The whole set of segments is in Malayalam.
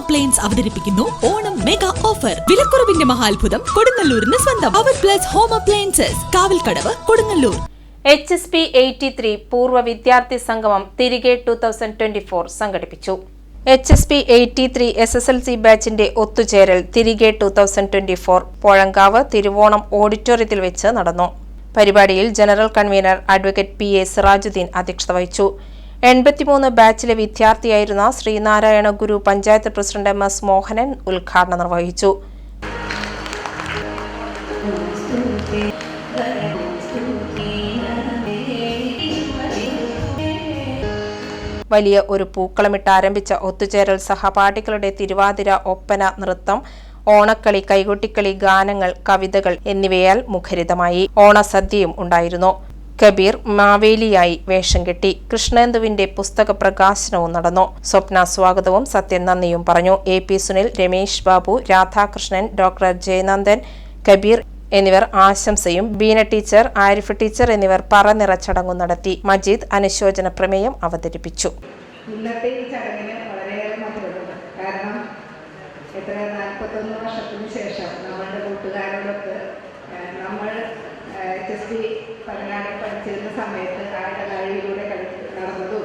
അപ്ലയൻസ് അവതരിപ്പിക്കുന്നു. ഓണം മെഗാ ഓഫർ വിലക്കുറവിന്റെ മഹാത്ഭുതം കൊടുങ്ങല്ലൂരിന് സ്വന്തം. അവർ plus home appliances Kavalkadavu Kodungallur. H S P eighty three പൂർവ വിദ്യാർത്ഥി സംഗമം തിരികെ ടു തൗസൻഡ് ട്വന്റി ഫോർ സംഘടിപ്പിച്ചു. H S P eighty three S S L C ബാച്ചിന്റെ ഒത്തുചേരൽ തിരികെ two thousand twenty four Pozhankavu Thiruvonam ഓഡിറ്റോറിയത്തിൽ വെച്ച് നടന്നു. പരിപാടിയിൽ general convener advocate P A Sirajuddin അധ്യക്ഷത വഹിച്ചു. എൺപത്തിമൂന്ന് ബാച്ചിലെ വിദ്യാർത്ഥിയായിരുന്ന Sreenarayana Guru panchayat president M S Mohanan ഉദ്ഘാടനം നിർവഹിച്ചു. വലിയ ഒരു പൂക്കളമിട്ട് ആരംഭിച്ച ഒത്തുചേരൽ സഹപാഠികളുടെ തിരുവാതിര ഒപ്പന നൃത്തം ഓണക്കളി കൈകൊട്ടിക്കളി ഗാനങ്ങൾ കവിതകൾ എന്നിവയാൽ മുഖരിതമായി ഓണസദ്യയും ഉണ്ടായിരുന്നു. കബീർ മാവേലിയായി വേഷം കെട്ടി കൃഷ്ണേന്ദുവിന്റെ പുസ്തക പ്രകാശനവും നടന്നു. സ്വപ്ന സ്വാഗതവും സത്യൻ നന്ദിയും പറഞ്ഞു. A P Sunil Ramesh Babu Radhakrishnan doctor Jayanandan Kabeer എന്നിവർ ആശംസയും ബീന ടീച്ചർ ആരിഫ് ടീച്ചർ എന്നിവർ പറനിറ ചടങ്ങും നടത്തി. മജീദ് അനുശോചന പ്രമേയം അവതരിപ്പിച്ചു. ഇന്നത്തെ ഈ ചടങ്ങിന് വളരെയേറെ കാരണം എത്ര നാൽപ്പത്തൊന്ന് വർഷത്തിന് ശേഷം നമ്മളുടെ കൂട്ടുകാരോടൊത്ത് ഏഹ്, നമ്മൾ എച്ച് എസ് പി പതിനാട് പഠിച്ചിരുന്ന സമയത്ത് ആ ഇടനാഴിയിലൂടെ കളി നടന്നതും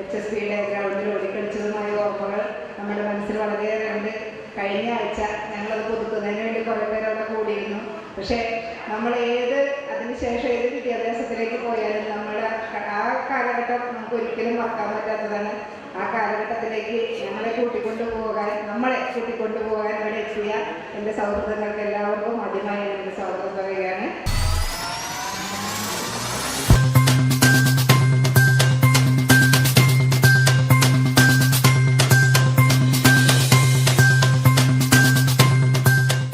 എച്ച് എസ് പിയുടെ ഗ്രൗണ്ടിൽ ഓടിക്കളിച്ചതുമായ ഓർമ്മകൾ നമ്മുടെ മനസ്സിൽ വളരെയേറെ ഉണ്ട് കഴിഞ്ഞ ആഴ്ച ഞങ്ങളത് പുതുക്കുന്നതിന് വേണ്ടി കുറേ പേര് അവിടെ കൂടിയിരുന്നു. പക്ഷേ നമ്മൾ ഏത് അതിനുശേഷം ഏത് വിദ്യാഭ്യാസത്തിലേക്ക് പോയാലും നമ്മുടെ ആ കാലഘട്ടം നമുക്ക് ഒരിക്കലും മറക്കാൻ പറ്റാത്തതാണ്. ആ കാലഘട്ടത്തിലേക്ക് ഞങ്ങളെ കൂട്ടിക്കൊണ്ടു പോകാൻ നമ്മളെ കൂട്ടിക്കൊണ്ടു പോകാൻ ഇവിടെ എത്തിയ എന്റെ സൗഹൃദങ്ങൾക്ക്